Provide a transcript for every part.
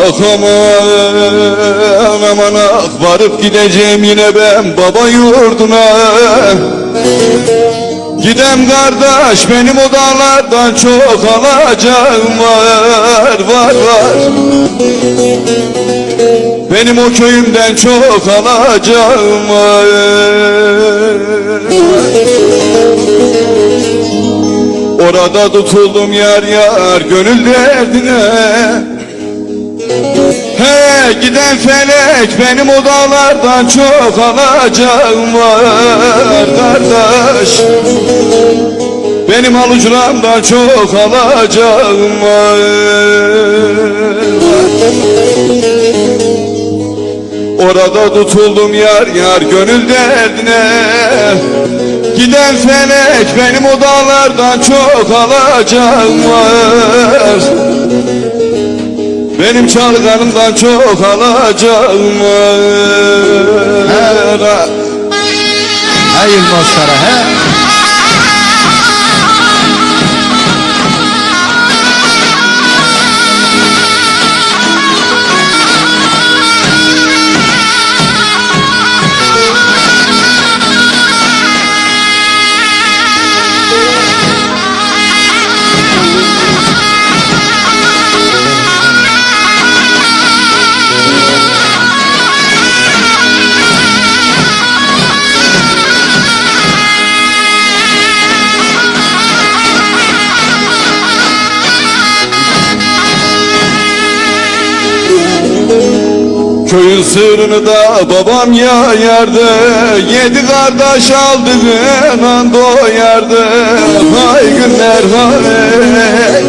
aman aman ah Varıp gideceğim yine ben baba yurduna. Gidem kardeş benim o dağlardan çok alacağım var var var. Benim o köyümden çok alacağım var. Orada tutuldum yar yar gönül derdine giden felek benim o dağlardan çok alacağım var kardeş. Benim alucuramdan çok alacağım var. Orada tutuldum yar yar gönül derdine. Giden felek benim o dağlardan çok alacağım var Benim çalganımdan çok alacağım var Hey Yılmaz Kara he. Köyün sırrını da babam yayardı. Yedi kardeş aldığından doyardı. Hay günler hay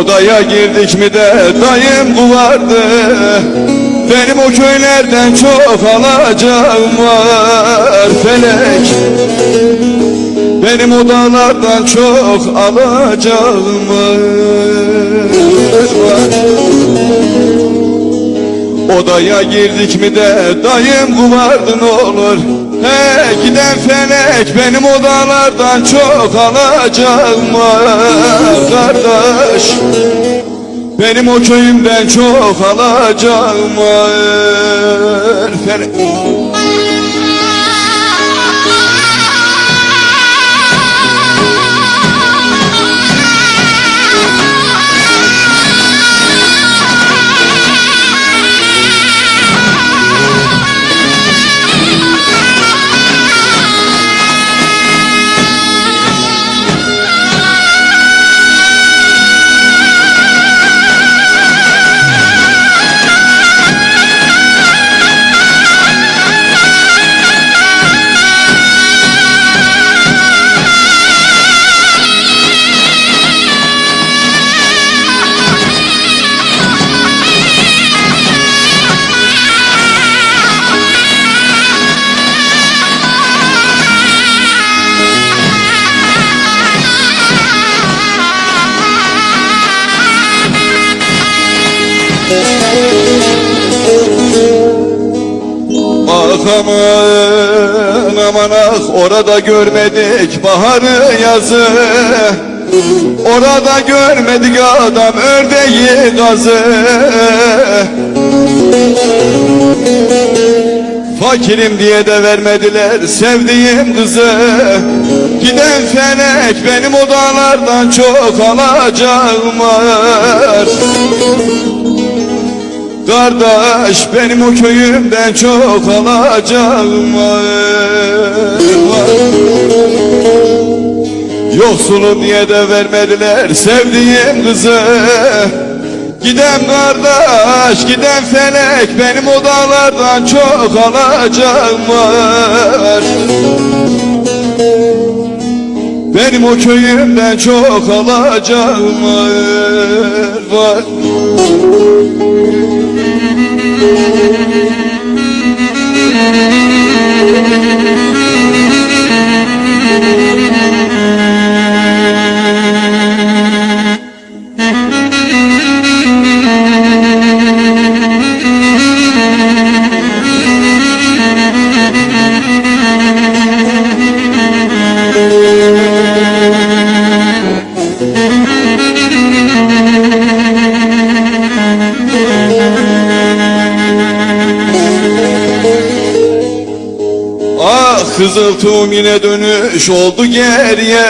Odaya girdik mi de dayım kuvardı. Benim o köylerden çok alacağım var. Felek Benim odalardan çok alacağım var Odaya girdik mi de dayım kuvardın olur. He giden felek benim odalardan çok alacağım var kardeş. Benim o köyümden çok alacağım var. Felek aman ah orada görmedik baharı yazı. Orada görmedik adam ördeği gazı. Fakirim diye de vermediler sevdiğim kızı. Giden felek benim odalardan çok alacağım var Kardeş benim o köyümden çok alacağım var. Yoksulum diye de vermediler sevdiğim kızı? Giden kardeş giden felek benim odalardan çok alacağım var. Benim o köyümden çok alacağım var Thank you. Kızıltım yine dönüş oldu geriye.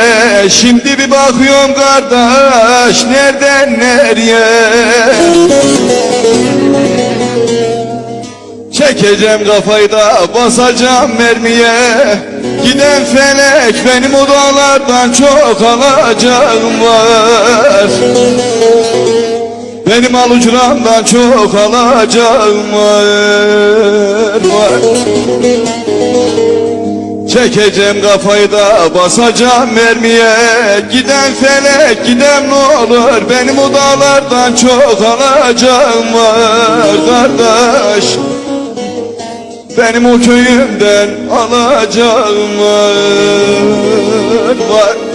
Şimdi bir bakıyorum kardeş nereden nereye? Çekeceğim kafayı da basacağım mermiye. Giden felek benim o dağlardan çok alacağım var. Benim alucuramdan çok alacağım var, var. Çekeceğim kafayı da basacağım mermiye Giden felek giden ne olur Benim o dağlardan çok alacağım var kardeş benim o köyümden alacağım var, var.